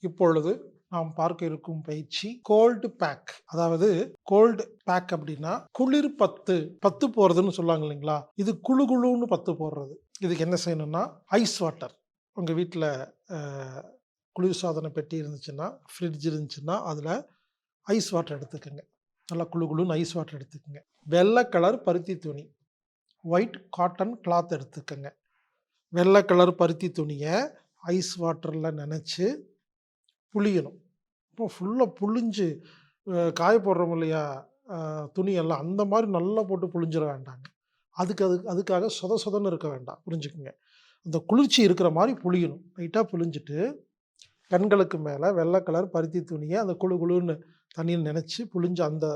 இப்பொழுது நாம் பார்க்க இருக்கும் பயிற்சி கோல்டு பேக் அதாவது கோல்டு பேக் அப்படின்னா குளிர் பத்து பத்து போடுறதுன்னு சொல்லுவாங்க இல்லைங்களா? இது குளு குழுன்னு பத்து போடுறது. இதுக்கு என்ன செய்யணும்னா ஐஸ் வாட்டர் உங்கள் வீட்டில் குளிர் சாதன பெட்டி இருந்துச்சுன்னா ஃப்ரிட்ஜ் இருந்துச்சுன்னா அதில் ஐஸ் வாட்டர் எடுத்துக்கோங்க. நல்லா குழு குழுன்னு ஐஸ் வாட்டர் எடுத்துக்கோங்க. வெள்ளை கலர் பருத்தி துணி. ஒயிட் காட்டன் கிளாத் எடுத்துக்கோங்க. வெள்ளை கலர் பருத்தி துணியை ஐஸ் வாட்டரில் நினச்சி புளியணும் இப்போ ஃபுல்லாக புளிஞ்சு காய போடுறோம் இல்லையா? துணியெல்லாம் அந்த மாதிரி நல்லா போட்டு புளிஞ்சிட வேண்டாங்க. அதுக்கு அது அதுக்காக சொத சொதன்னு இருக்க வேண்டாம். புரிஞ்சுக்குங்க. அந்த குளிர்ச்சி இருக்கிற மாதிரி புளியணும் லைட்டாக புளிஞ்சிட்டு கண்களுக்கு மேலே வெள்ளை கலர் பருத்தி துணியை அந்த குளு குழுன்னு தண்ணியில் நினச்சி புளிஞ்ச அந்த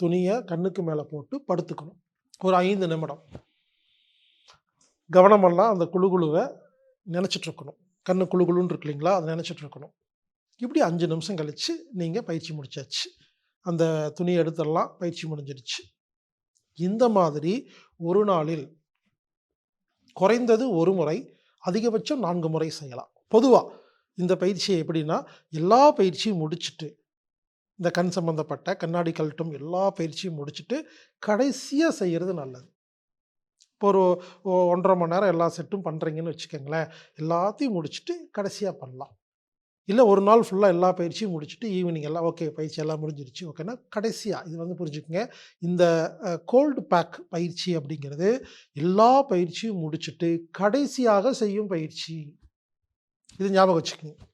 துணியை கண்ணுக்கு மேலே போட்டு படுத்துக்கணும். ஒரு ஐந்து நிமிடம். கவனமெல்லாம் அந்த குழு குழுவை நினச்சிட்ருக்கணும் கண்ணு குழு குழுன்னு இருக்கு இல்லைங்களா? அதை நினச்சிட்டு இருக்கணும். இப்படி அஞ்சு நிமிஷம் கழித்து நீங்கள் பயிற்சி முடிச்சாச்சு. அந்த துணியை எடுத்துடலாம் பயிற்சி முடிஞ்சிடுச்சு. இந்த மாதிரி ஒரு நாளில் குறைந்தது ஒரு முறை அதிகபட்சம் நான்கு முறை செய்யலாம். பொதுவாக இந்த பயிற்சியை எப்படின்னா எல்லா பயிற்சியும் முடிச்சுட்டு இந்த கண் சம்பந்தப்பட்ட கண்ணாடி கழட்டும் எல்லா பயிற்சியும் முடிச்சுட்டு கடைசியாக செய்கிறது நல்லது. இப்போ ஒரு ஒன்றரை மணி நேரம் எல்லா செட்டும் பண்ணுறீங்கன்னு வச்சுக்கோங்களேன். எல்லாத்தையும் முடிச்சுட்டு கடைசியாக பண்ணலாம். இல்லை ஒரு நாள் ஃபுல்லாக எல்லா பயிற்சியும் முடிச்சுட்டு ஈவினிங் எல்லாம் ஓகே பயிற்சி எல்லாம் முடிஞ்சிருச்சு ஓகேன்னா கடைசியாக இது வந்து புரிஞ்சுக்கோங்க. இந்த கோல்டு பேக் பயிற்சி அப்படிங்கிறது எல்லா பயிற்சியும் முடிச்சுட்டு கடைசியாக செய்யும் பயிற்சி. இது ஞாபகம் வச்சுக்கோங்க.